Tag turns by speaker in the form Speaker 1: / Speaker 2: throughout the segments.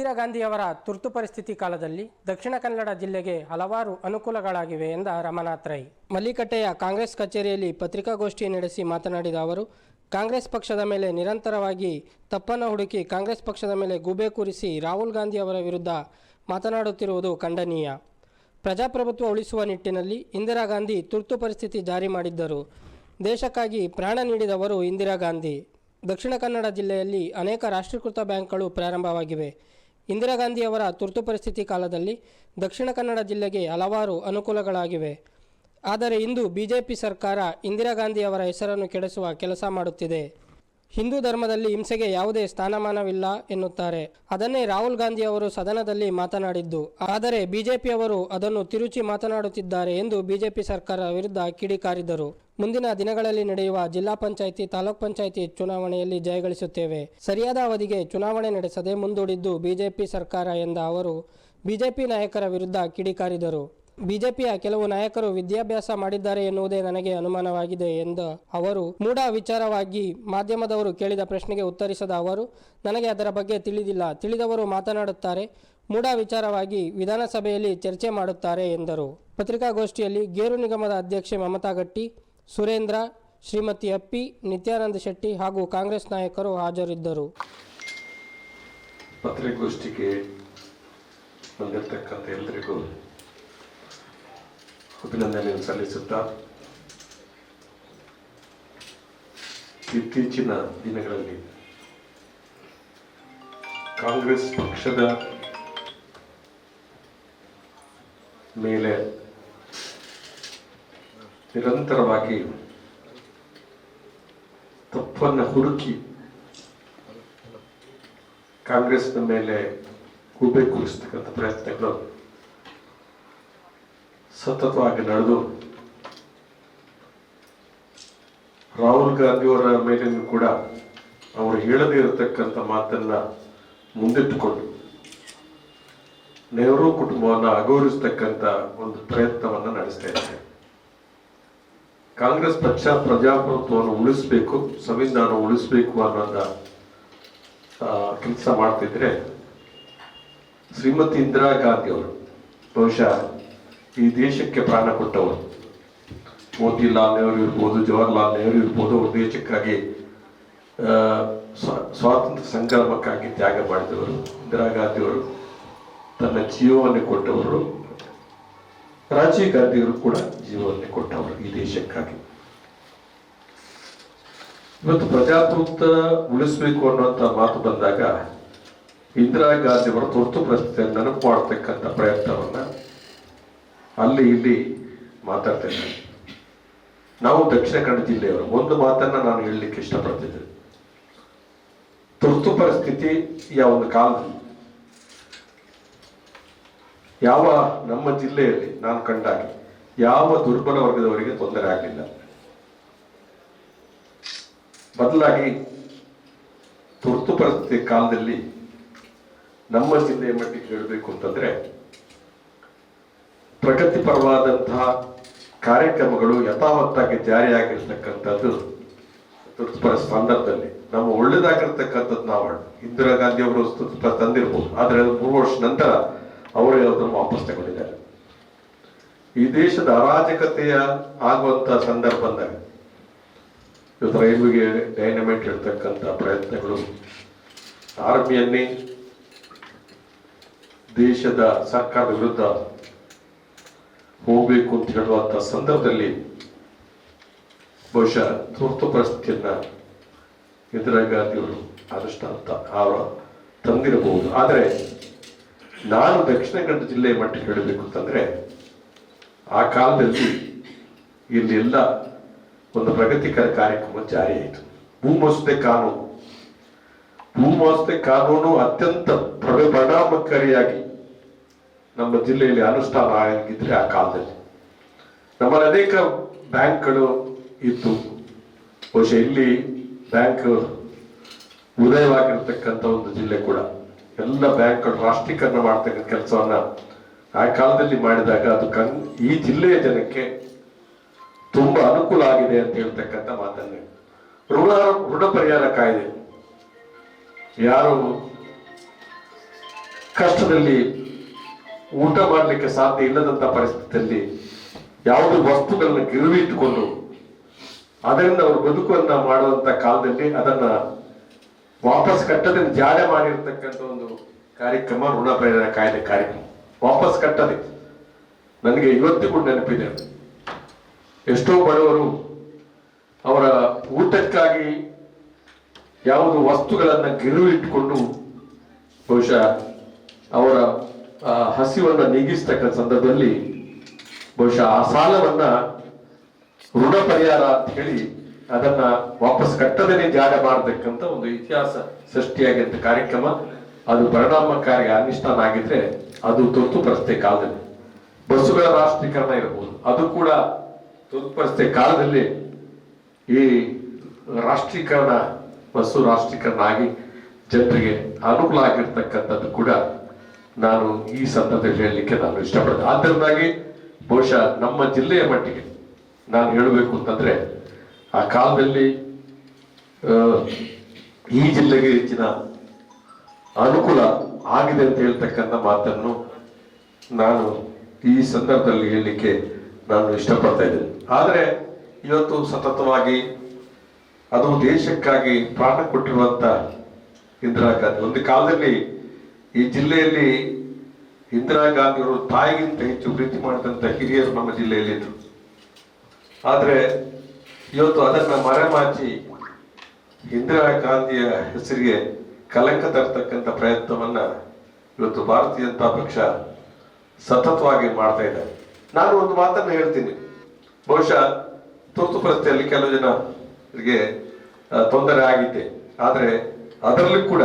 Speaker 1: ಇಂದಿರಾ ಗಾಂಧಿಯವರ ತುರ್ತು ಪರಿಸ್ಥಿತಿ ಕಾಲದಲ್ಲಿ ದಕ್ಷಿಣ ಕನ್ನಡ ಜಿಲ್ಲೆಗೆ ಹಲವಾರು ಅನುಕೂಲಗಳಾಗಿವೆ ಎಂದ ರಮನಾಥ್ ರೈ. ಮಲ್ಲಿಕಟ್ಟೆಯ ಕಾಂಗ್ರೆಸ್ ಕಚೇರಿಯಲ್ಲಿ ಪತ್ರಿಕಾಗೋಷ್ಠಿ ನಡೆಸಿ ಮಾತನಾಡಿದ ಅವರು, ಕಾಂಗ್ರೆಸ್ ಪಕ್ಷದ ಮೇಲೆ ನಿರಂತರವಾಗಿ ತಪ್ಪನ್ನು ಹುಡುಕಿ ಕಾಂಗ್ರೆಸ್ ಪಕ್ಷದ ಮೇಲೆ ಗೂಬೆ ಕೂರಿಸಿ ರಾಹುಲ್ ಗಾಂಧಿ ಅವರ ವಿರುದ್ಧ ಮಾತನಾಡುತ್ತಿರುವುದು ಖಂಡನೀಯ. ಪ್ರಜಾಪ್ರಭುತ್ವ ಉಳಿಸುವ ನಿಟ್ಟಿನಲ್ಲಿ ಇಂದಿರಾ ಗಾಂಧಿ ತುರ್ತು ಪರಿಸ್ಥಿತಿ ಜಾರಿ ಮಾಡಿದ್ದರು. ದೇಶಕ್ಕಾಗಿ ಪ್ರಾಣ ನೀಡಿದವರು ಇಂದಿರಾ ಗಾಂಧಿ. ದಕ್ಷಿಣ ಕನ್ನಡ ಜಿಲ್ಲೆಯಲ್ಲಿ ಅನೇಕ ರಾಷ್ಟ್ರೀಕೃತ ಬ್ಯಾಂಕ್ಗಳು ಪ್ರಾರಂಭವಾಗಿವೆ. ಇಂದಿರಾ ಗಾಂಧಿಯವರ ತುರ್ತು ಪರಿಸ್ಥಿತಿ ಕಾಲದಲ್ಲಿ ದಕ್ಷಿಣ ಕನ್ನಡ ಜಿಲ್ಲೆಗೆ ಹಲವಾರು ಅನುಕೂಲಗಳಾಗಿವೆ. ಆದರೆ ಇಂದು ಬಿಜೆಪಿ ಸರ್ಕಾರ ಇಂದಿರಾ ಗಾಂಧಿಯವರ ಹೆಸರನ್ನು ಕೆಡಿಸುವ ಕೆಲಸ ಮಾಡುತ್ತಿದೆ. ಹಿಂದೂ ಧರ್ಮದಲ್ಲಿ ಹಿಂಸೆಗೆ ಯಾವುದೇ ಸ್ಥಾನಮಾನವಿಲ್ಲ ಎನ್ನುತ್ತಾರೆ. ಅದನ್ನೇ ರಾಹುಲ್ ಗಾಂಧಿ ಅವರು ಸದನದಲ್ಲಿ ಮಾತನಾಡಿದ್ದು. ಆದರೆ ಬಿಜೆಪಿಯವರು ಅದನ್ನು ತಿರುಚಿ ಮಾತನಾಡುತ್ತಿದ್ದಾರೆ ಎಂದು ಬಿಜೆಪಿ ಸರ್ಕಾರ ವಿರುದ್ಧ ಕಿಡಿಕಾರಿದರು ಮುಂದಿನ ದಿನಗಳಲ್ಲಿ ನಡೆಯುವ ಜಿಲ್ಲಾ ಪಂಚಾಯಿತಿ, ತಾಲೂಕ್ ಪಂಚಾಯಿತಿ ಚುನಾವಣೆಯಲ್ಲಿ ಜಯಗಳಿಸುತ್ತೇವೆ. ಸರಿಯಾದ ಅವಧಿಗೆ ಚುನಾವಣೆ ನಡೆಸದೆ ಮುಂದೂಡಿದ್ದು ಬಿಜೆಪಿ ಸರ್ಕಾರ ಎಂದ ಅವರು, ಬಿಜೆಪಿ ನಾಯಕರ ವಿರುದ್ಧ ಕಿಡಿಕಾರಿದರು ಬಿಜೆಪಿಯ ಕೆಲವು ನಾಯಕರು ವಿದ್ಯಾಭ್ಯಾಸ ಮಾಡಿದ್ದಾರೆ ಎನ್ನುವುದೇ ನನಗೆ ಅನುಮಾನವಾಗಿದೆ ಎಂದ ಅವರು ಮೂಢ ವಿಚಾರವಾಗಿ ಮಾಧ್ಯಮದವರು ಕೇಳಿದ ಪ್ರಶ್ನೆಗೆ ಉತ್ತರಿಸದ ಅವರು, ನನಗೆ ಅದರ ಬಗ್ಗೆ ತಿಳಿದಿಲ್ಲ, ತಿಳಿದವರು ಮಾತನಾಡುತ್ತಾರೆ ಮೂಢ ವಿಚಾರವಾಗಿ ವಿಧಾನಸಭೆಯಲ್ಲಿ ಚರ್ಚೆ ಮಾಡುತ್ತಾರೆ ಎಂದರು. ಪತ್ರಿಕಾಗೋಷ್ಠಿಯಲ್ಲಿ ಗೇರು ನಿಗಮದ ಅಧ್ಯಕ್ಷೆ ಮಮತಾ ಗಟ್ಟಿ, ಸುರೇಂದ್ರ, ಶ್ರೀಮತಿ ಅಪ್ಪಿ, ನಿತ್ಯಾನಂದ ಶೆಟ್ಟಿ ಹಾಗೂ ಕಾಂಗ್ರೆಸ್ ನಾಯಕರು ಹಾಜರಿದ್ದರು.
Speaker 2: ಪತ್ರಿಕಾಗೋಷ್ಠಿಗೆ ಬಂದಿರತಕ್ಕಂಥ ಎಲ್ಲರಿಗೂ ಅಭಿನಂದನೆಯನ್ನು ಸಲ್ಲಿಸುತ್ತಾ ಇತ್ತೀಚಿನ ದಿನಗಳಲ್ಲಿ ಕಾಂಗ್ರೆಸ್ ಪಕ್ಷದ ಮೇಲೆ ನಿರಂತರವಾಗಿ ತಪ್ಪನ್ನು ಹುಡುಕಿ ಕಾಂಗ್ರೆಸ್ನ ಮೇಲೆ ಗೂಬೆ ಕೂರಿಸ್ತಕ್ಕಂಥ ಪ್ರಯತ್ನಗಳು ಸತತವಾಗಿ ನಡೆದು ರಾಹುಲ್ ಗಾಂಧಿಯವರ ಮೇಲೆಯೂ ಕೂಡ ಅವರು ಹೇಳದೇ ಇರತಕ್ಕಂಥ ಮಾತನ್ನ ಮುಂದಿಟ್ಟುಕೊಂಡು ನೆಹರು ಕುಟುಂಬವನ್ನು ಅಗೌರವಿಸ್ತಕ್ಕಂಥ ಒಂದು ಪ್ರಯತ್ನವನ್ನ ನಡೆಸ್ತಾ ಇದ್ದಾರೆ. ಕಾಂಗ್ರೆಸ್ ಪಕ್ಷ ಪ್ರಜಾಪ್ರಭುತ್ವವನ್ನು ಉಳಿಸಬೇಕು, ಸಂವಿಧಾನ ಉಳಿಸಬೇಕು ಅನ್ನೋದ ಕೆಲಸ ಮಾಡ್ತಿದ್ರೆ ಶ್ರೀಮತಿ ಇಂದಿರಾ ಗಾಂಧಿ ಅವರು ಬಹುಶಃ ಈ ದೇಶಕ್ಕೆ ಪ್ರಾಣ ಕೊಟ್ಟವರು. ಮೋತಿಲಾಲ್ ನೆಹರು ಇರ್ಬೋದು, ಜವಾಹರ್ಲಾಲ್ ನೆಹರು ಇರ್ಬೋದು, ಅವರು ದೇಶಕ್ಕಾಗಿ ಸ್ವಾತಂತ್ರ್ಯ ಸಂಕಲ್ಪಕ್ಕಾಗಿ ತ್ಯಾಗ ಮಾಡಿದವರು. ಇಂದಿರಾ ಗಾಂಧಿಯವರು ತನ್ನ ಜೀವವನ್ನು ಕೊಟ್ಟವರು. ರಾಜೀವ್ ಗಾಂಧಿಯವರು ಕೂಡ ಜೀವವನ್ನು ಕೊಟ್ಟವರು ಈ ದೇಶಕ್ಕಾಗಿ. ಇವತ್ತು ಪ್ರಜಾಪ್ರಭುತ್ವ ಉಳಿಸಬೇಕು ಅನ್ನುವಂಥ ಮಾತು ಬಂದಾಗ ಇಂದಿರಾ ಗಾಂಧಿ ಅವರ ತುರ್ತು ಪರಿಸ್ಥಿತಿಯನ್ನು ನೆನಪು ಮಾಡತಕ್ಕಂಥ ಪ್ರಯತ್ನವನ್ನ ಅಲ್ಲಿ ಇಲ್ಲಿ ಮಾತಾಡ್ತಾ ಇದ್ದಾರೆ ನಾವು ದಕ್ಷಿಣ ಕನ್ನಡ ಜಿಲ್ಲೆಯವರು ಒಂದು ಮಾತನ್ನ ನಾನು ಹೇಳಲಿಕ್ಕೆ ಇಷ್ಟಪಡ್ತಿದ್ದೆ ತುರ್ತು ಪರಿಸ್ಥಿತಿ ಯಾವ ಒಂದು ಕಾಲದಲ್ಲಿ ಯಾವ ನಮ್ಮ ಜಿಲ್ಲೆಯಲ್ಲಿ ನಾನು ಕಂಡಾಗೆ ಯಾವ ದುರ್ಬಲ ವರ್ಗದವರಿಗೆ ತೊಂದರೆ ಆಗಲಿಲ್ಲ. ಬದಲಾಗಿ ತುರ್ತು ಪರಿಸ್ಥಿತಿ ಕಾಲದಲ್ಲಿ ನಮ್ಮ ಜಿಲ್ಲೆಯ ಮಟ್ಟಿಗೆ ಹೇಳಬೇಕು ಅಂತಂದ್ರೆ ಪ್ರಗತಿಪರವಾದಂತಹ ಕಾರ್ಯಕ್ರಮಗಳು ಯಥಾವತ್ತಾಗಿ ಜಾರಿಯಾಗಿರ್ತಕ್ಕಂಥದ್ದು ತುರ್ತುಪರ ಸಂದರ್ಭದಲ್ಲಿ. ನಮ್ಮ ಒಳ್ಳೇದಾಗಿರ್ತಕ್ಕಂಥದ್ದು ನಾವು ಇಂದಿರಾ ಗಾಂಧಿ ಅವರು ತುರ್ತುಪರ ತಂದಿರ್ಬೋದು. ಆದ್ರೆ ಮೂರು ವರ್ಷ ನಂತರ ಅವರು ಅದನ್ನು ವಾಪಸ್ ತಗೊಂಡಿದ್ದಾರೆ. ಈ ದೇಶದ ಅರಾಜಕತೆಯ ಆಗುವಂತ ಸಂದರ್ಭ ಬಂದಾಗ ಇವತ್ತು ರೈಲ್ವೆಗೆ ಡೈನಮೆಂಟ್ ಇರ್ತಕ್ಕಂಥ ಪ್ರಯತ್ನಗಳು ಆರ್ಮಿಯನ್ನೇ ದೇಶದ ಸರ್ಕಾರದ ವಿರುದ್ಧ ಹೋಗಬೇಕು ಅಂತ ಹೇಳುವಂತ ಸಂದರ್ಭದಲ್ಲಿ ಬಹುಶಃ ತುರ್ತು ಪರಿಸ್ಥಿತಿಯನ್ನ ಇಂದಿರಾ ಗಾಂಧಿಯವರು ಆದಷ್ಟು ಅಂತ ಅವರ ತಂದಿರಬಹುದು. ಆದರೆ ನಾನು ದಕ್ಷಿಣ ಕನ್ನಡ ಜಿಲ್ಲೆಯ ಮಟ್ಟಿಗೆ ಹೇಳಬೇಕು ಅಂತಂದ್ರೆ ಆ ಕಾಲದಲ್ಲಿ ಇಲ್ಲೆಲ್ಲ ಒಂದು ಪ್ರಗತಿಕರ ಕಾರ್ಯಕ್ರಮ ಜಾರಿಯಾಯಿತು ಮಸೂದೆ ಕಾನೂನು. ಭೂಮೋಸದೆ ಕಾನೂನು ಅತ್ಯಂತ ಪ್ರ- ಪರಿಣಾಮಕಾರಿಯಾಗಿ ನಮ್ಮ ಜಿಲ್ಲೆಯಲ್ಲಿ ಅನುಷ್ಠಾನ ಆಗಿದ್ರೆ ಆ ಕಾಲದಲ್ಲಿ. ನಮ್ಮಲ್ಲಿ ಅನೇಕ ಬ್ಯಾಂಕ್ಗಳು ಇತ್ತು ಬಹುಶಃ ಇಲ್ಲಿ ಬ್ಯಾಂಕ್ ಉದಯವಾಗಿರ್ತಕ್ಕಂಥ ಒಂದು ಜಿಲ್ಲೆ ಕೂಡ. ಎಲ್ಲ ಬ್ಯಾಂಕ್ಗಳು ರಾಷ್ಟ್ರೀಕರಣ ಮಾಡ್ತಕ್ಕಂಥ ಕೆಲಸವನ್ನ ಆ ಕಾಲದಲ್ಲಿ ಮಾಡಿದಾಗ ಅದು ಕನ್, ಈ ಜಿಲ್ಲೆಯ ಜನಕ್ಕೆ ತುಂಬಾ ಅನುಕೂಲ ಆಗಿದೆ ಅಂತ ಹೇಳ್ತಕ್ಕಂಥ ಮಾತನ್ನ ಋಣ ಋಣ ಪರಿಹಾರ ಕಾಯ್ದೆ. ಯಾರು ಕಷ್ಟದಲ್ಲಿ ಊಟ ಮಾಡಲಿಕ್ಕೆ ಸಾಧ್ಯ ಇಲ್ಲದಂತ ಪರಿಸ್ಥಿತಿಯಲ್ಲಿ ಯಾವುದೇ ವಸ್ತುಗಳನ್ನ ಗಿರುವಿ ಇಟ್ಟುಕೊಂಡು ಅದರಿಂದ ಅವರು ಬದುಕುವನ್ನ ಮಾಡುವಂತ ಕಾಲದಲ್ಲಿ ಅದನ್ನ ವಾಪಸ್ ಕಟ್ಟದೆ ಜಾಡೆ ಮಾಡಿರ್ತಕ್ಕಂಥ ಒಂದು ಕಾರ್ಯಕ್ರಮ ಋಣ ಪ್ರೇರಣೆ ಕಾಯ್ದೆ ಕಾರ್ಯಕ್ರಮ. ವಾಪಸ್ ಕಟ್ಟದೆ. ನನಗೆ ಇವತ್ತಿಗೂ ನೆನಪಿದೆ. ಎಷ್ಟೋ ಬಡವರು ಅವರ ಊಟಕ್ಕಾಗಿ ಯಾವುದು ವಸ್ತುಗಳನ್ನ ಗಿರುವಿಟ್ಟುಕೊಂಡು ಬಹುಶಃ ಅವರ ಹಸಿವನ್ನ ನೀಗಿಸ್ತಕ್ಕಂಥ ಸಂದರ್ಭದಲ್ಲಿ ಬಹುಶಃ ಆ ಸಾಲವನ್ನ ಋಣ ಪರಿಹಾರ ಅಂತ ಹೇಳಿ ಅದನ್ನ ವಾಪಸ್ ಕಟ್ಟದೇನೆ ಜಾರಿ ಮಾಡತಕ್ಕಂತ ಒಂದು ಇತಿಹಾಸ ಸೃಷ್ಟಿಯಾಗಿದ್ದ ಕಾರ್ಯಕ್ರಮ. ಅದು ಪರಿಣಾಮಕಾರಿ ಅನುಷ್ಠಾನ ಆಗಿದ್ರೆ ಅದು ತುರ್ತು ಪರಿಸ್ಥಿತಿ ಕಾಲದಲ್ಲಿ. ಬಸ್ಸುಗಳ ರಾಷ್ಟ್ರೀಕರಣ ಇರಬಹುದು ಅದು ಕೂಡ ತುರ್ತು ಪರಿಸ್ಥಿತಿ ಕಾಲದಲ್ಲಿ ಈ ರಾಷ್ಟ್ರೀಕರಣ, ಬಸ್ಸು ರಾಷ್ಟ್ರೀಕರಣ ಆಗಿ ಜನರಿಗೆ ಅನುಕೂಲ ಆಗಿರ್ತಕ್ಕಂಥದ್ದು ಕೂಡ ನಾನು ಈ ಸಂದರ್ಭದಲ್ಲಿ ಹೇಳಲಿಕ್ಕೆ ನಾನು ಇಷ್ಟಪಡ್ತೇನೆ ಆದ್ದರಿಂದಾಗಿ ಬಹುಶಃ ನಮ್ಮ ಜಿಲ್ಲೆಯ ಮಟ್ಟಿಗೆ ನಾನು ಹೇಳಬೇಕು ಅಂತಂದ್ರೆ, ಆ ಕಾಲದಲ್ಲಿ ಈ ಜಿಲ್ಲೆಗೆ ಹೆಚ್ಚಿನ ಅನುಕೂಲ ಆಗಿದೆ ಅಂತ ಹೇಳ್ತಕ್ಕಂಥ ಮಾತನ್ನು ನಾನು ಈ ಸಂದರ್ಭದಲ್ಲಿ ಹೇಳಲಿಕ್ಕೆ ನಾನು ಇಷ್ಟಪಡ್ತಾ ಇದ್ದೇನೆ. ಆದರೆ ಇವತ್ತು ಸತತವಾಗಿ ಅದು ದೇಶಕ್ಕಾಗಿ ಪ್ರಾಣ ಕೊಟ್ಟಿರುವಂತ ಇಂದಿರಾ ಗಾಂಧಿ, ಒಂದು ಕಾಲದಲ್ಲಿ ಈ ಜಿಲ್ಲೆಯಲ್ಲಿ ಇಂದಿರಾ ಗಾಂಧಿ ಅವರು ತಾಯಿಗಿಂತ ಹೆಚ್ಚು ಪ್ರೀತಿ ಮಾಡಿದಂತ ಹಿರಿಯರು ನಮ್ಮ ಜಿಲ್ಲೆಯಲ್ಲಿ ಇದ್ರು. ಆದ್ರೆ ಇವತ್ತು ಅದನ್ನ ಮರೆಮಾಚಿ ಇಂದಿರಾ ಗಾಂಧಿಯ ಹೆಸರಿಗೆ ಕಲಂಕ ತರ್ತಕ್ಕಂಥ ಪ್ರಯತ್ನವನ್ನ ಇವತ್ತು ಭಾರತೀಯ ಜನತಾ ಪಕ್ಷ ಸತತವಾಗಿ ಮಾಡ್ತಾ ಇದೆ. ನಾನು ಒಂದು ಮಾತನ್ನ ಹೇಳ್ತೀನಿ. ಬಹುಶಃ ತುರ್ತು ಪರಿಸ್ಥಿತಿಯಲ್ಲಿ ಕೆಲವು ಜನ ತೊಂದರೆ ಆಗಿದೆ ಆದ್ರೆ ಅದರಲ್ಲಿ ಕೂಡ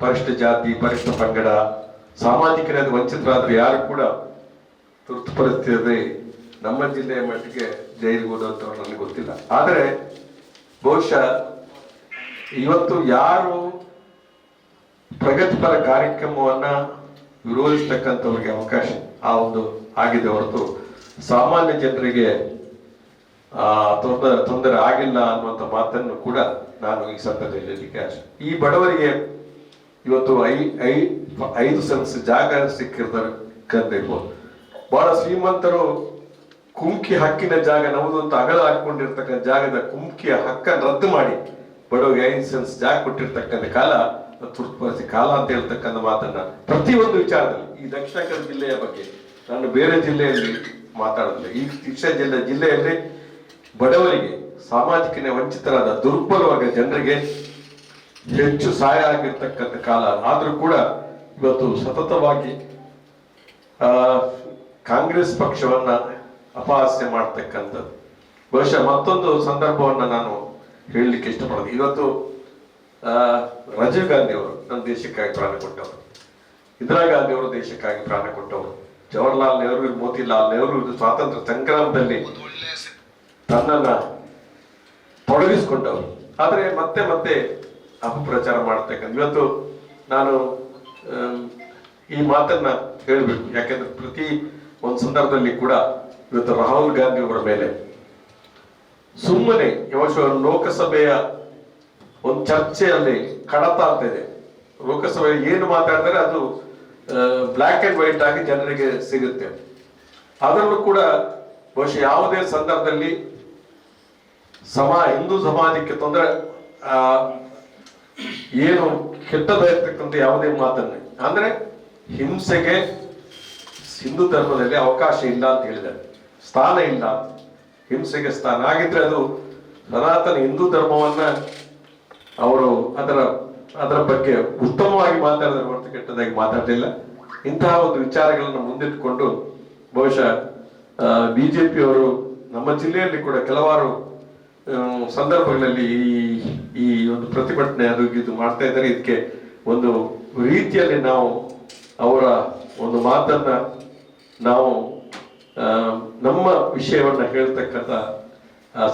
Speaker 2: ಪರಿಷ್ಠ ಜಾತಿ ಪರಿಷ್ಠ ಪಂಗಡ ಸಾಮಾಜಿಕರಿಂದ ವಂಚಿತರಾದ್ರೆ ಯಾರು ಕೂಡ ತುರ್ತು ಪರಿಸ್ಥಿತಿಯಲ್ಲಿ ನಮ್ಮ ಜಿಲ್ಲೆಯ ಮಟ್ಟಿಗೆ ಜೈಲಿಗೆ ಅಂತ ನನಗೆ ಗೊತ್ತಿಲ್ಲ. ಆದರೆ ಬಹುಶಃ ಇವತ್ತು ಯಾರು ಪ್ರಗತಿಪರ ಕಾರ್ಯಕ್ರಮವನ್ನ ವಿರೋಧಿಸ್ತಕ್ಕಂಥವ್ರಿಗೆ ಅವಕಾಶ ಆ ಒಂದು ಆಗಿದೆ ಹೊರತು ಸಾಮಾನ್ಯ ಜನರಿಗೆ, ಆ ತೊಂದರೆ ತೊಂದರೆ ಆಗಿಲ್ಲ ಅನ್ನುವಂಥ ಮಾತನ್ನು ಕೂಡ ನಾನು ಈ ಸಂದರ್ಭದಲ್ಲಿ ಈ ಬಡವರಿಗೆ ಇವತ್ತು ಐ ಐ, ಐದು ಸೆನ್ಸ್ ಜಾಗ ಸಿಕ್ಕಿರ್ತಾರೆ ಬಹಳ ಶ್ರೀಮಂತರು ಕುಮ್ಕಿ ಹಕ್ಕಿನ ಜಾಗ, ನಮ್ದು ಅಂತ ಅಗಲ ಹಾಕೊಂಡಿರ್ತಕ್ಕಂಥ ಜಾಗದ ಕುಮ್ಕಿಯ ಹಕ್ಕನ್ನು ರದ್ದು ಮಾಡಿ ಬಡವರಿಗೆ ಐದು ಸೆನ್ಸ್ ಜಾಗ ಕೊಟ್ಟಿರ್ತಕ್ಕಂಥ ಕಾಲ ತುರ್ತು ಪರಿಸ್ಥಿತಿ ಕಾಲ ಅಂತ ಹೇಳ್ತಕ್ಕಂಥ ಮಾತನ್ನ ಪ್ರತಿಯೊಂದು ವಿಚಾರದಲ್ಲಿ, ಈ ದಕ್ಷಿಣ ಕನ್ನಡ ಜಿಲ್ಲೆಯ ಬಗ್ಗೆ ನಾನು ಬೇರೆ ಜಿಲ್ಲೆಯಲ್ಲಿ ಮಾತಾಡೋದಿಲ್ಲ ಈ ಶಿಕ್ಷಣ ಜಿಲ್ಲೆ, ಜಿಲ್ಲೆಯಲ್ಲಿ ಬಡವರಿಗೆ ಸಾಮಾಜಿಕ ವಂಚಿತರಾದ ದುರ್ಬಲ ವರ್ಗ ಜನರಿಗೆ ಹೆಚ್ಚು ಸಹಾಯ ಆಗಿರ್ತಕ್ಕಂಥ ಕಾಲ. ಆದ್ರೂ ಕೂಡ ಇವತ್ತು ಸತತವಾಗಿ ಕಾಂಗ್ರೆಸ್ ಪಕ್ಷವನ್ನ ಅಪಹಾಸ್ಯ ಮಾಡ್ತಕ್ಕಂಥದ್ದು. ಬಹುಶಃ ಮತ್ತೊಂದು ಸಂದರ್ಭವನ್ನ ನಾನು ಹೇಳಲಿಕ್ಕೆ ಇಷ್ಟಪಡೋದು. ಇವತ್ತು ರಾಜೀವ್ ಗಾಂಧಿ ಅವರು ನಮ್ಮ ದೇಶಕ್ಕಾಗಿ ಪ್ರಾಣ ಕೊಟ್ಟವರು. ಇಂದಿರಾ ಗಾಂಧಿ ಅವರು ದೇಶಕ್ಕಾಗಿ ಪ್ರಾಣ ಕೊಟ್ಟವರು. ಜವಾಹರ್ಲಾಲ್ ನೆಹರು ಮೋತಿಲಾಲ್ ನೆಹರು ಸ್ವಾತಂತ್ರ್ಯ ಸಂಗ್ರಾಮದಲ್ಲಿ ತನ್ನನ್ನ ತೊಡಗಿಸಿಕೊಂಡವರು. ಆದರೆ ಮತ್ತೆ ಮತ್ತೆ ಅಪಪ್ರಚಾರ ಮಾಡ್ತಕ್ಕಂಥ ಇವತ್ತು ನಾನು ಈ ಮಾತನ್ನ ಹೇಳಬೇಕು. ಯಾಕೆಂದ್ರೆ ಪ್ರತಿ ಒಂದು ಸಂದರ್ಭದಲ್ಲಿ ಕೂಡ ಇವತ್ತು ರಾಹುಲ್ ಗಾಂಧಿ ಅವರ ಮೇಲೆ ಸುಮ್ಮನೆ ಯಾವ ಲೋಕಸಭೆಯ ಒಂದು ಚರ್ಚೆಯಲ್ಲಿ ಕಡತ ಅಂತ ಇದೆ. ಲೋಕಸಭೆ ಏನು ಮಾತಾಡಿದರೆ ಅದು ಬ್ಲ್ಯಾಕ್ ಅಂಡ್ ವೈಟ್ ಆಗಿ ಜನರಿಗೆ ಸಿಗುತ್ತೆ. ಅದರಲ್ಲೂ ಕೂಡ ಬಹುಶಃ ಯಾವುದೇ ಸಂದರ್ಭದಲ್ಲಿ ಸಮ ಹಿಂದೂ ಸಮಾಜಕ್ಕೆ ತೊಂದರೆ ಏನು ಕೆಟ್ಟದಾಗಿರ್ತಕ್ಕಂಥ ಯಾವುದೇ ಮಾತನ್ನ. ಅಂದ್ರೆ ಹಿಂಸೆಗೆ ಹಿಂದೂ ಧರ್ಮದಲ್ಲಿ ಅವಕಾಶ ಇಲ್ಲ ಅಂತ ಹೇಳಿದ್ದಾರೆ. ಸ್ಥಾನ ಇಲ್ಲ. ಹಿಂಸೆಗೆ ಸ್ಥಾನ. ಆಗಿದ್ರೆ ಅದು ಸನಾತನ ಹಿಂದೂ ಧರ್ಮವನ್ನ ಅವರು ಅದರ ಅದರ ಬಗ್ಗೆ ಉತ್ತಮವಾಗಿ ಮಾತಾಡಿದ್ರೆ ಹೊರತು ಕೆಟ್ಟದಾಗಿ ಮಾತಾಡಲಿಲ್ಲ. ಇಂತಹ ಒಂದು ವಿಚಾರಗಳನ್ನು ಮುಂದಿಟ್ಟುಕೊಂಡು ಬಹುಶಃ ಬಿಜೆಪಿ ಅವರು ನಮ್ಮ ಜಿಲ್ಲೆಯಲ್ಲಿ ಕೂಡ ಕೆಲವಾರು ಸಂದರ್ಭಗಳಲ್ಲಿ ಈ ಈ ಒಂದು ಪ್ರತಿಭಟನೆ ಅದು ಇದು ಮಾಡ್ತಾ ಇದ್ದಾರೆ. ಇದಕ್ಕೆ ಒಂದು ರೀತಿಯಲ್ಲಿ ನಾವು ಅವರ ಒಂದು ಮಾತನ್ನ ನಾವು ನಮ್ಮ ವಿಷಯವನ್ನ ಹೇಳ್ತಕ್ಕಂಥ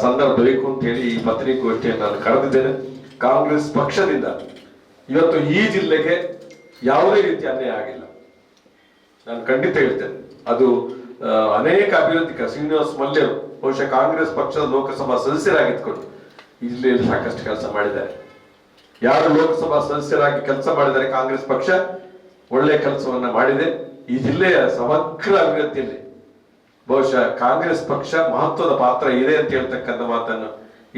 Speaker 2: ಸಂದರ್ಭ ಬೇಕು ಅಂತ ಹೇಳಿ ಈ ಪತ್ರಿಕೋಷ್ಠಿಯನ್ನು ನಾನು ಕರೆದಿದ್ದೇನೆ. ಕಾಂಗ್ರೆಸ್ ಪಕ್ಷದಿಂದ ಇವತ್ತು ಈ ಜಿಲ್ಲೆಗೆ ಯಾವುದೇ ರೀತಿ ಅನ್ಯಾಯ ಆಗಿಲ್ಲ. ನಾನು ಖಂಡಿತ ಹೇಳ್ತೇನೆ. ಅದು ಅನೇಕ ಅಭಿವೃದ್ಧಿ ಶ್ರೀನಿವಾಸ್ ಮಲ್ಯರು ಬಹುಶಃ ಕಾಂಗ್ರೆಸ್ ಪಕ್ಷದ ಲೋಕಸಭಾ ಸದಸ್ಯರಾಗಿದ್ಕೊಂಡು ಇಲ್ಲಿ ಸಾಕಷ್ಟು ಕೆಲಸ ಮಾಡಿದ್ದಾರೆ. ಯಾರು ಲೋಕಸಭಾ ಸದಸ್ಯರಾಗಿ ಕೆಲಸ ಮಾಡಿದ್ದಾರೆ ಕಾಂಗ್ರೆಸ್ ಪಕ್ಷ ಒಳ್ಳೆ ಕೆಲಸವನ್ನ ಮಾಡಿದೆ. ಈ ಜಿಲ್ಲೆಯ ಸಮಗ್ರ ಅಭಿವೃದ್ಧಿಯಲ್ಲಿ ಬಹುಶಃ ಕಾಂಗ್ರೆಸ್ ಪಕ್ಷ ಮಹತ್ವದ ಪಾತ್ರ ಇದೆ ಅಂತ ಹೇಳ್ತಕ್ಕಂಥ ಮಾತನ್ನು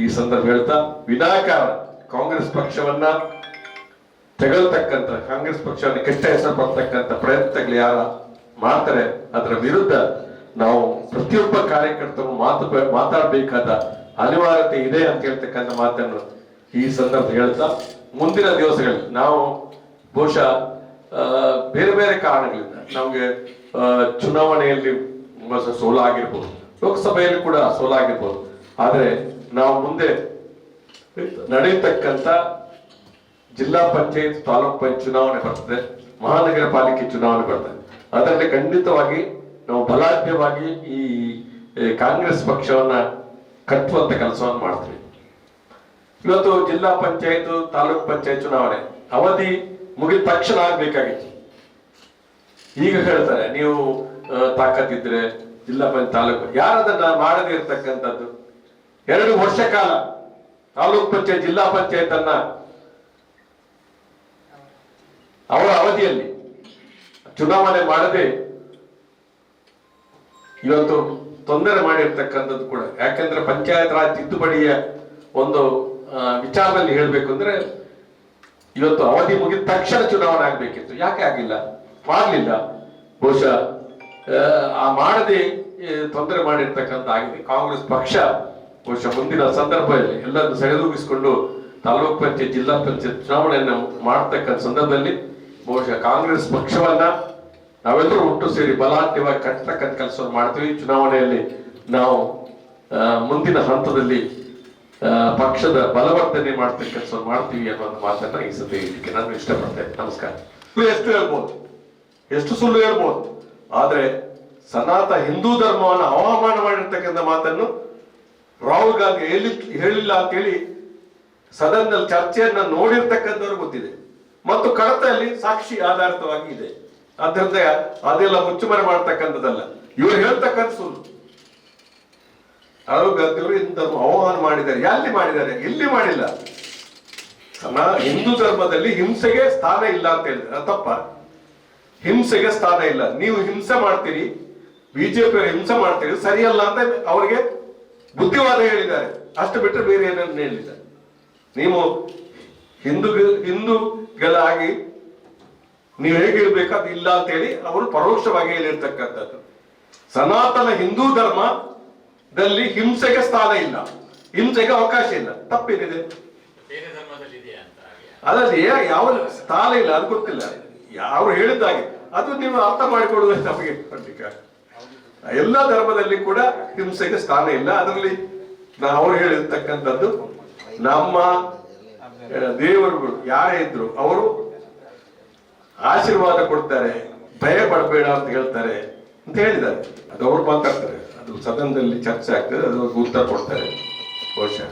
Speaker 2: ಈ ಸಂದರ್ಭ ಹೇಳ್ತಾ ವಿನಾಕಾರಣ ಕಾಂಗ್ರೆಸ್ ಪಕ್ಷವನ್ನ ತೆಗಳ್ತಕ್ಕಂಥ, ಕಾಂಗ್ರೆಸ್ ಪಕ್ಷವನ್ನು ಕೆಟ್ಟ ಹೆಸರು ಬರ್ತಕ್ಕಂಥ ಪ್ರಯತ್ನಗಳು ಯಾರ? ಮಾಡ್ತಾರೆ. ಅದರ ವಿರುದ್ಧ ನಾವು ಪ್ರತಿಯೊಬ್ಬ ಕಾರ್ಯಕರ್ತರು ಮಾತು ಮಾತಾಡಬೇಕಾದ ಅನಿವಾರ್ಯತೆ ಇದೆ ಅಂತ ಹೇಳ್ತಕ್ಕಂಥ ಮಾತನ್ನು ಈ ಸಂದರ್ಭ ಹೇಳ್ತಾ, ಮುಂದಿನ ದಿವಸಗಳಲ್ಲಿ ನಾವು ಬಹುಶಃ ಬೇರೆ ಬೇರೆ ಕಾರಣಗಳಿಂದ ನಮಗೆ ಚುನಾವಣೆಯಲ್ಲಿ ಸೋಲಾಗಿರ್ಬೋದು, ಲೋಕಸಭೆಯಲ್ಲಿ ಕೂಡ ಸೋಲಾಗಿರ್ಬೋದು. ಆದರೆ ನಾವು ಮುಂದೆ ನಡೆಯತಕ್ಕಂಥ ಜಿಲ್ಲಾ ಪಂಚಾಯತ್ ತಾಲೂಕ್ ಪಂಚಾಯತ್ ಚುನಾವಣೆ ಬರ್ತದೆ, ಮಹಾನಗರ ಪಾಲಿಕೆ ಚುನಾವಣೆ ಬರ್ತದೆ. ಅದರಲ್ಲಿ ಖಂಡಿತವಾಗಿ ನಾವು ಬಲಾಢ್ಯವಾಗಿ ಈ ಕಾಂಗ್ರೆಸ್ ಪಕ್ಷವನ್ನ ಕಟ್ಟುವಂತ ಕೆಲಸವನ್ನು ಮಾಡ್ತೀವಿ. ಇವತ್ತು ಜಿಲ್ಲಾ ಪಂಚಾಯತ್, ತಾಲೂಕ್ ಪಂಚಾಯತ್ ಚುನಾವಣೆ. ಅವಧಿ ಮುಗಿದ ತಕ್ಷಣ ಆಗ್ಬೇಕಾಗಿತ್ತು. ಈಗ ಹೇಳ್ತಾರೆ, ನೀವು ತಾಕತ್ತಿದ್ರೆ ಜಿಲ್ಲಾ ಪಂಚಾಯತ್, ತಾಲೂಕು ಯಾರದನ್ನ ಮಾಡದೇ ಇರ್ತಕ್ಕಂಥದ್ದು? ಎರಡು ವರ್ಷ ಕಾಲ ತಾಲೂಕ್ ಪಂಚಾಯತ್, ಜಿಲ್ಲಾ ಪಂಚಾಯತ್ ಅನ್ನ ಅವರ ಅವಧಿಯಲ್ಲಿ ಚುನಾವಣೆ ಮಾಡದೆ ಇವತ್ತು ತೊಂದರೆ ಮಾಡಿರ್ತಕ್ಕಂಥದ್ದು ಕೂಡ. ಯಾಕಂದ್ರೆ ಪಂಚಾಯತ್ ರಾಜ್ ತಿದ್ದುಪಡಿಯ ಒಂದು ವಿಚಾರದಲ್ಲಿ ಹೇಳ್ಬೇಕು ಅಂದ್ರೆ ಇವತ್ತು ಅವಧಿ ಮುಗಿದ ತಕ್ಷಣ ಚುನಾವಣೆ ಆಗ್ಬೇಕಿತ್ತು. ಯಾಕೆ ಆಗಿಲ್ಲ? ಮಾಡಲಿಲ್ಲ ಬಹುಶಃ, ಆ ಮಾಡದೆ ತೊಂದರೆ ಮಾಡಿರ್ತಕ್ಕಂಥ ಆಗಿದೆ. ಕಾಂಗ್ರೆಸ್ ಪಕ್ಷ ಬಹುಶಃ ಮುಂದಿನ ಸಂದರ್ಭದಲ್ಲಿ ಎಲ್ಲರನ್ನು ಸೆಳೆದೂಗಿಸಿಕೊಂಡು ತಾಲೂಕ್ ಪಂಚಾಯತ್, ಜಿಲ್ಲಾ ಪಂಚಾಯತ್ ಚುನಾವಣೆಯನ್ನು ಮಾಡತಕ್ಕಂಥ ಸಂದರ್ಭದಲ್ಲಿ ಬಹುಶಃ ಕಾಂಗ್ರೆಸ್ ಪಕ್ಷವನ್ನ ನಾವೆಲ್ಲರೂ ಒಟ್ಟು ಸೇರಿ ಬಲಾಢ್ಯವಾಗಿ ಕಟ್ಟತಕ್ಕಂಥ ಕೆಲಸವನ್ನು ಮಾಡ್ತೀವಿ. ಚುನಾವಣೆಯಲ್ಲಿ ನಾವು ಮುಂದಿನ ಹಂತದಲ್ಲಿ ಪಕ್ಷದ ಬಲವರ್ಧನೆ ಮಾಡ್ತಕ್ಕ ಕೆಲಸವನ್ನು ಮಾಡ್ತೀವಿ ಅನ್ನೋ ಒಂದು ಮಾತನ್ನ ಈ ಹೇಳಲಿಕ್ಕೆ ನಾನು ಇಷ್ಟಪಡ್ತೇನೆ. ನಮಸ್ಕಾರ. ಎಷ್ಟು ಹೇಳ್ಬೋದು? ಎಷ್ಟು ಸುಳ್ಳು ಹೇಳ್ಬೋದು? ಆದ್ರೆ ಸನಾತ ಹಿಂದೂ ಧರ್ಮವನ್ನು ಅವಮಾನ ಮಾಡಿರ್ತಕ್ಕಂಥ ಮಾತನ್ನು ರಾಹುಲ್ ಗಾಂಧಿ ಹೇಳಿ ಹೇಳಿಲ್ಲ ಅಂತ ಹೇಳಿ ಸದನದಲ್ಲಿ ಚರ್ಚೆಯನ್ನ ನೋಡಿರ್ತಕ್ಕಂಥವ್ರು ಗೊತ್ತಿದೆ. ಮತ್ತು ಕಡತಲ್ಲಿ ಸಾಕ್ಷಿ ಆಧಾರಿತವಾಗಿ ಇದೆ. ಆದ್ರಿಂದ ಅದೆಲ್ಲ ಮುಚ್ಚುಮರೆ ಮಾಡ್ತಕ್ಕಂಥದ್ದಲ್ಲ. ಇವ್ರು ಹೇಳ್ತಕ್ಕಂಥ ಸುಳ್ಳು. ಆರೋಗ್ಯ ಅವರು ಅವಮಾನ ಮಾಡಿದ್ದಾರೆ. ಎಲ್ಲಿ ಮಾಡಿದ್ದಾರೆ? ಎಲ್ಲಿ ಮಾಡಿಲ್ಲ? ಹಿಂದೂ ಧರ್ಮದಲ್ಲಿ ಹಿಂಸೆಗೆ ಸ್ಥಾನ ಇಲ್ಲ ಅಂತ ಹೇಳಿದ್ರೆ ತಪ್ಪ. ಹಿಂಸೆಗೆ ಸ್ಥಾನ ಇಲ್ಲ. ನೀವು ಹಿಂಸೆ ಮಾಡ್ತೀರಿ ಬಿಜೆಪಿ ಹಿಂಸೆ ಮಾಡ್ತೀರಿ, ಸರಿಯಲ್ಲ ಅಂತ ಅವರಿಗೆ ಬುದ್ಧಿವಾದ ಹೇಳಿದ್ದಾರೆ. ಅಷ್ಟು ಬಿಟ್ಟರೆ ಬೇರೆ ಏನನ್ನು ಹೇಳಿದ್ದಾರೆ ನೀವು ಹಿಂದೂ ಹಿಂದೂಗಳಾಗಿ ನೀವು ಹೇಗಿರ್ಬೇಕು ಅದು ಇಲ್ಲ ಅಂತ ಹೇಳಿ ಅವರು ಪರೋಕ್ಷವಾಗಿ ಹೇಳಿರ್ತಕ್ಕಂಥದ್ದು. ಸನಾತನ ಹಿಂದೂ ಧರ್ಮದಲ್ಲಿ ಹಿಂಸೆಗೆ ಸ್ಥಾನ ಇಲ್ಲ. ಹಿಂಸೆಗೆ ಅವಕಾಶ ಇಲ್ಲ. ತಪ್ಪೇನಿದೆ ಅದರಲ್ಲಿ ಯಾವ ಸ್ಥಾನ ಇಲ್ಲ ಅದು ಗೊತ್ತಿಲ್ಲ. ಯಾರು ಹೇಳಿದ್ದಾಗೆ ಅದು ನೀವು ಅರ್ಥ ಮಾಡಿಕೊಳ್ಳುವುದು ನಮಗೆ ಖಂಡಿತ. ಎಲ್ಲ ಧರ್ಮದಲ್ಲಿ ಕೂಡ ಹಿಂಸೆಗೆ ಸ್ಥಾನ ಇಲ್ಲ. ಅದರಲ್ಲಿ ನಾವು ಹೇಳಿರ್ತಕ್ಕಂಥದ್ದು ನಮ್ಮ ದೇವರುಗಳು ಯಾರೇ ಇದ್ರು ಅವರು ಆಶೀರ್ವಾದ ಕೊಡ್ತಾರೆ, ಭಯ ಪಡಬೇಡ ಅಂತ ಹೇಳ್ತಾರೆ ಅಂತ ಹೇಳಿದ್ದಾರೆ. ಅದು ಅವ್ರು ಮಾತಾಡ್ತಾರೆ. ಅದು ಸದನದಲ್ಲಿ ಚರ್ಚೆ ಆಗ್ತದೆ, ಅದು ಉತ್ತರ ಕೊಡ್ತಾರೆ. ಬಹುಶಃ.